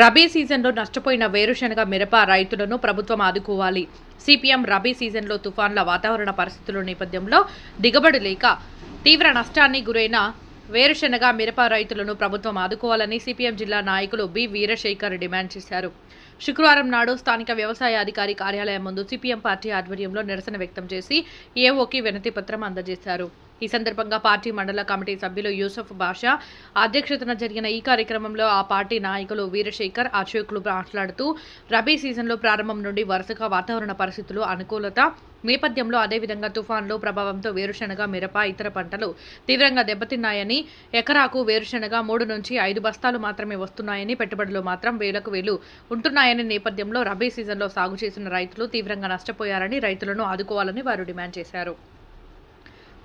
రబీ సీజన్లో నష్టపోయిన వేరుశనగ మిరప రైతులను ప్రభుత్వం ఆదుకోవాలి. సిపిఎం రబీ సీజన్లో తుఫాన్ల వాతావరణ పరిస్థితుల నేపథ్యంలో దిగుబడి లేక తీవ్ర నష్టాన్ని గురైన వేరుశనగ మిరప రైతులను ప్రభుత్వం ఆదుకోవాలని సిపిఎం జిల్లా నాయకులు బి. వీరశేఖర్ డిమాండ్ చేశారు. శుక్రవారం నాడు స్థానిక వ్యవసాయ అధికారి కార్యాలయం ముందు సిపిఎం పార్టీ ఆధ్వర్యంలో నిరసన వ్యక్తం చేసి ఏఓకి వినతి పత్రం అందజేశారు. ఈ సందర్భంగా పార్టీ మండల కమిటీ సభ్యులు యూసఫ్ బాషా అధ్యక్షతన జరిగిన ఈ కార్యక్రమంలో ఆ పార్టీ నాయకులు వీరశేఖర్ అశోకులు మాట్లాడుతూ రబీ సీజన్లో ప్రారంభం నుండి వరుసగా వాతావరణ పరిస్థితులు అనుకూలత నేపథ్యంలో అదేవిధంగా తుఫాన్లు ప్రభావంతో వేరుశనగ మిరప ఇతర పంటలు తీవ్రంగా దెబ్బతిన్నాయని ఎకరాకు వేరుశనగ మూడు నుంచి ఐదు బస్తాలు మాత్రమే వస్తున్నాయని పెట్టుబడులు మాత్రం వేలకు వేలు ఉంటున్నాయని నేపథ్యంలో రబీ సీజన్లో సాగు చేసిన రైతులు తీవ్రంగా నష్టపోయారని రైతులను ఆదుకోవాలని వారు డిమాండ్ చేశారు.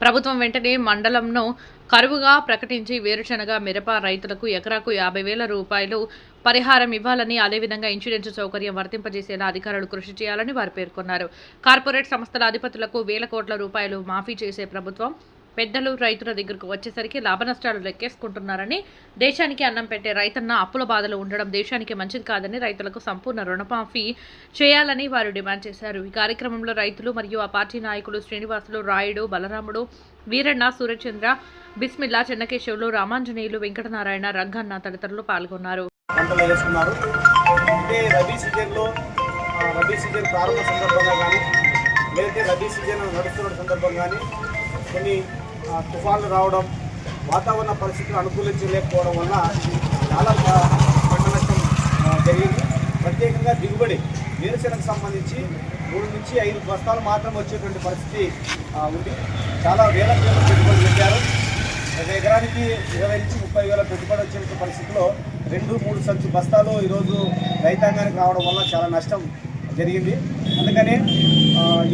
ప్రభుత్వం వెంటనే మండలంను కరువుగా ప్రకటించి వేరుశనగ మిరప రైతులకు ఎకరాకు యాభై వేల రూపాయలు పరిహారం ఇవ్వాలని అదేవిధంగా ఇన్సూరెన్స్ సౌకర్యం వర్తింపజేసేలా అధికారులు కృషి చేయాలని వారు పేర్కొన్నారు. కార్పొరేట్ సంస్థల అధిపతులకు వేల కోట్ల రూపాయలు మాఫీ చేసే ప్రభుత్వం పెద్దలు రైతుల దగ్గరకు వచ్చేసరికి లాభనష్టాలు లెక్కేసుకుంటున్నారని దేశానికి అన్నం పెట్టే రైతన్న అప్పుల బాధలు ఉండడం దేశానికి మంచిది కాదని రైతులకు సంపూర్ణ రుణమాఫీ చేయాలని వారు డిమాండ్ చేశారు. ఈ కార్యక్రమంలో రైతులు మరియు ఆ పార్టీ నాయకులు శ్రీనివాసులు రాయుడు బలరాముడు వీరన్న సూర్యచంద్ర బిస్మిల్లా చెన్నకేశవులు రామాంజనేయులు వెంకటనారాయణ రంగన్న తదితరులు పాల్గొన్నారు. రబీ సీజన్లో రబీ సీజన్ ప్రారంభ సందర్భంగా కానీ లేదంటే రబీ సీజన్ నడుస్తున్న సందర్భం కానీ కొన్ని తుఫాన్లు రావడం వాతావరణ పరిస్థితులు అనుకూలించలేకపోవడం వల్ల చాలా పంట నష్టం జరిగింది. ప్రత్యేకంగా దిగుబడి వేరుశెనగకు సంబంధించి మూడు నుంచి ఐదు బస్తాలు మాత్రం వచ్చేటువంటి పరిస్థితి ఉంది. చాలా వేల వేల పెట్టుబడి పెట్టారు. ఒక ఎకరానికి ఇరవై నుంచి ముప్పై వేల పెట్టుబడి వచ్చే పరిస్థితిలో రెండు మూడు సంచు బస్తాలు ఈరోజు రైతాంగానికి రావడం వల్ల చాలా నష్టం జరిగింది. అందుకనే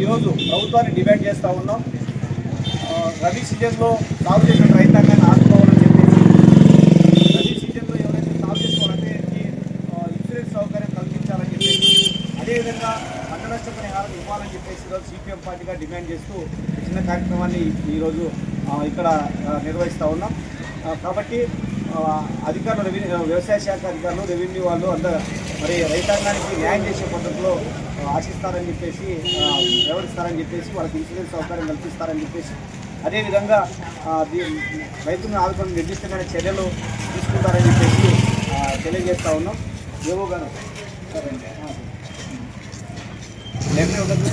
ఈరోజు ప్రభుత్వాన్ని డిమాండ్ చేస్తూ ఉన్నాం. రబీ సీజన్లో సాగు చేసిన రైతాంగాన్ని ఆదుకోవాలని చెప్పేసి రబీ సీజన్లో ఎవరైతే సాగు చేసుకోవాలంటే ఇన్సూరెన్స్ సౌకర్యం కల్పించాలని చెప్పేసి అదేవిధంగా పంట నష్ట పరిహారం ఇవ్వాలని చెప్పేసి ఈరోజు సిపిఎం పార్టీగా డిమాండ్ చేస్తూ చిన్న కార్యక్రమాన్ని ఈరోజు ఇక్కడ నిర్వహిస్తూ ఉన్నాం. కాబట్టి అధికారులు రెవెన్యూ వ్యవసాయ శాఖ అధికారులు రెవెన్యూ వాళ్ళు అందరూ మరి రైతాంగానికి న్యాయం చేసే పద్ధతిలో ఆశిస్తారని చెప్పేసి వివరిస్తారని చెప్పేసి వాళ్ళకి ఇన్సూరెన్స్ సౌకర్యం కల్పిస్తారని చెప్పేసి అదేవిధంగా రైతులను ఆదుకుని నిర్దిష్టమైన చర్యలు తీసుకుంటారని చెప్పేసి తెలియజేస్తా ఉన్నాం ఏవో గారు సరే అండి. ఆ. లేకపోతే ఉండదు.